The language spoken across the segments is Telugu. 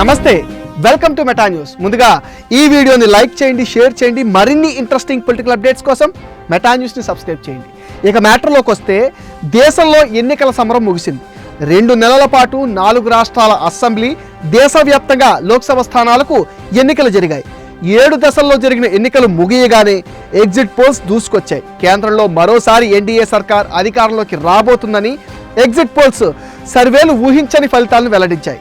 నమస్తే వెల్కమ్ టు మెటా న్యూస్ ముందుగా ఈ వీడియోని లైక్ చేయండి షేర్ చేయండి మరిన్ని ఇంట్రెస్టింగ్ పొలిటికల్ అప్డేట్స్ కోసం మెటా న్యూస్ని సబ్స్క్రైబ్ చేయండి. ఇక మ్యాటర్లోకి వస్తే దేశంలో ఎన్నికల సమరం ముగిసింది. రెండు నెలల పాటు నాలుగు రాష్ట్రాల అసెంబ్లీ దేశవ్యాప్తంగా లోక్సభ స్థానాలకు ఎన్నికలు జరిగాయి. ఏడు దశల్లో జరిగిన ఎన్నికలు ముగియగానే ఎగ్జిట్ పోల్స్ దూసుకొచ్చాయి. కేంద్రంలో మరోసారి ఎన్డీఏ సర్కార్ అధికారంలోకి రాబోతుందని ఎగ్జిట్ పోల్స్ సర్వేలు ఊహించని ఫలితాలను వెల్లడించాయి.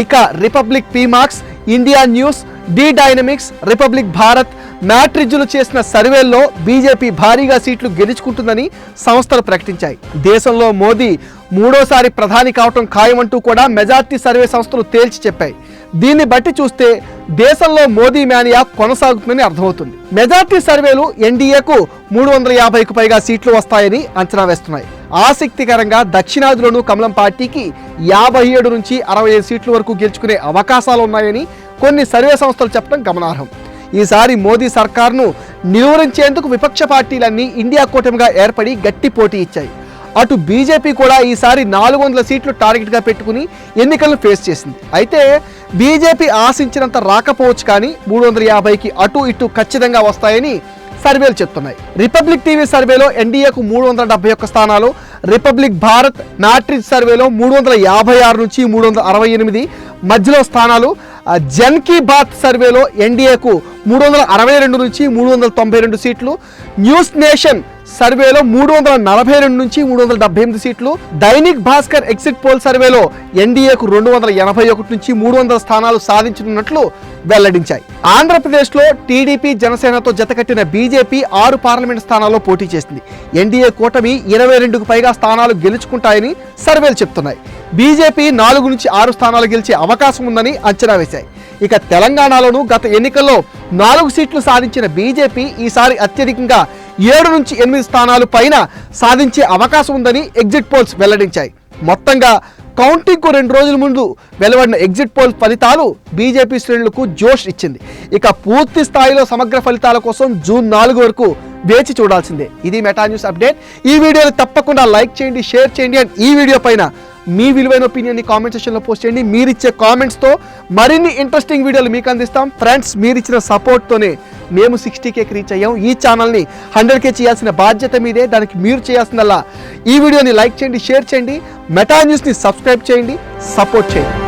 ఐకా Republic పీమార్క్స్ India News D Dynamics Republic Bharat మ్యాట్రిజ్లు చేసిన సర్వేల్లో బీజేపీ భారీగా సీట్లు గెలుచుకుంటుందని సంస్థలు ప్రకటించాయి. దేశంలో మోదీ మూడోసారి ప్రధాని కావటం ఖాయమంటూ కూడా మెజార్టీ సర్వే సంస్థలు తేల్చి చెప్పాయి. దీన్ని బట్టి చూస్తే దేశంలో మోదీ మేనియా కొనసాగుతుందని అర్థమవుతుంది. మెజార్టీ సర్వేలు ఎన్డీఏకు మూడు వందల యాభైకు పైగా సీట్లు వస్తాయని అంచనా వేస్తున్నాయి. ఆసక్తికరంగా దక్షిణాదిలోనూ కమలం పార్టీకి యాభై ఏడు నుంచి అరవై ఐదు సీట్ల వరకు గెలుచుకునే అవకాశాలు ఉన్నాయని కొన్ని సర్వే సంస్థలు చెప్పడం గమనార్హం. ఈసారి మోదీ సర్కార్ను నిలువరించేందుకు విపక్ష పార్టీలన్నీ ఇండియా కూటమిగా ఏర్పడి గట్టి పోటీ ఇచ్చాయి. అటు బీజేపీ కూడా ఈసారి నాలుగు వందల సీట్లు టార్గెట్గా పెట్టుకుని ఎన్నికలను ఫేస్ చేసింది. అయితే బీజేపీ ఆశించినంత రాకపోవచ్చు కానీ మూడు వందల యాభైకి అటు ఇటు ఖచ్చితంగా వస్తాయని సర్వేలు చెప్తున్నాయి. రిపబ్లిక్ టీవీ సర్వేలో ఎన్డీఏకు మూడు వందల డెబ్బై ఒక్క స్థానాలు రిపబ్లిక్ భారత్ నాట్రిజ్ సర్వేలో మూడు వందల యాభై ఆరు నుంచి మూడు వందల అరవై ఎనిమిది మధ్యలో స్థానాలు జన్ కీ బాత్ సర్వేలో ఎన్డీఏకు మూడు వందల అరవై రెండు నుంచి మూడు వందల తొంభై రెండు సీట్లు న్యూస్ నేషన్ సర్వేలో మూడు వందల నలభై రెండు నుంచి మూడు వందల డెబ్బై ఎనిమిది సీట్లు. దైనిక్ భాస్కర్ ఎగ్జిట్ పోల్ సర్వేలో ఎన్డీఏకు రెండు వందల ఎనభై ఒకటి నుంచి మూడు వందల స్థానాలు సాధించనున్నట్లు వెల్లడించాయి. ఆంధ్రప్రదేశ్లో టీడీపీ జనసేనతో జతకట్టిన బీజేపీ ఆరు పార్లమెంట్ స్థానాల్లో పోటీ చేసింది. ఎన్డీఏ కూటమి ఇరవై రెండుకు పైగా స్థానాలు గెలుచుకుంటాయని సర్వేలు చెప్తున్నాయి. బీజేపీ నాలుగు నుంచి ఆరు స్థానాలు గెలిచే అవకాశం ఉందని అంచనా వేశాయి. ఇక తెలంగాణలోనూ గత ఎన్నికల్లో నాలుగు సీట్లు సాధించిన బీజేపీ ఈసారి అత్యధికంగా ఏడు నుంచి ఎనిమిది స్థానాలు పైన సాధించే అవకాశం ఉందని ఎగ్జిట్ పోల్స్ వెల్లడించాయి. మొత్తంగా కౌంటింగ్కు రెండు రోజుల ముందు వెలువడిన ఎగ్జిట్ పోల్ ఫలితాలు బీజేపీ శ్రేణులకు జోష్ ఇచ్చింది. ఇక పూర్తి స్థాయిలో సమగ్ర ఫలితాల కోసం జూన్ నాలుగు వరకు వేచి చూడాల్సిందే. ఇది మెటా న్యూస్ అప్డేట్. ఈ వీడియోని తప్పకుండా లైక్ చేయండి షేర్ చేయండి అండ్ ఈ వీడియో పైన మీ విలువైన ఒపీనియన్ కామెంట్ సెక్షన్లో పోస్ట్ చేయండి. మీరిచ్చే కామెంట్స్తో మరిన్ని ఇంట్రెస్టింగ్ వీడియోలు మీకు అందిస్తాం. ఫ్రెండ్స్ మీరిచ్చిన సపోర్ట్తోనే మేము సిక్స్టీ కేకి రీచ్ అయ్యాం. ఈ ఛానల్ని హండ్రెడ్ కే చేయాల్సిన బాధ్యత మీదే దానికి మీరు చేయాల్సిందల్లా. ఈ వీడియోని లైక్ చేయండి షేర్ చేయండి. మెటా న్యూస్ని సబ్స్క్రైబ్ చేయండి సపోర్ట్ చేయండి.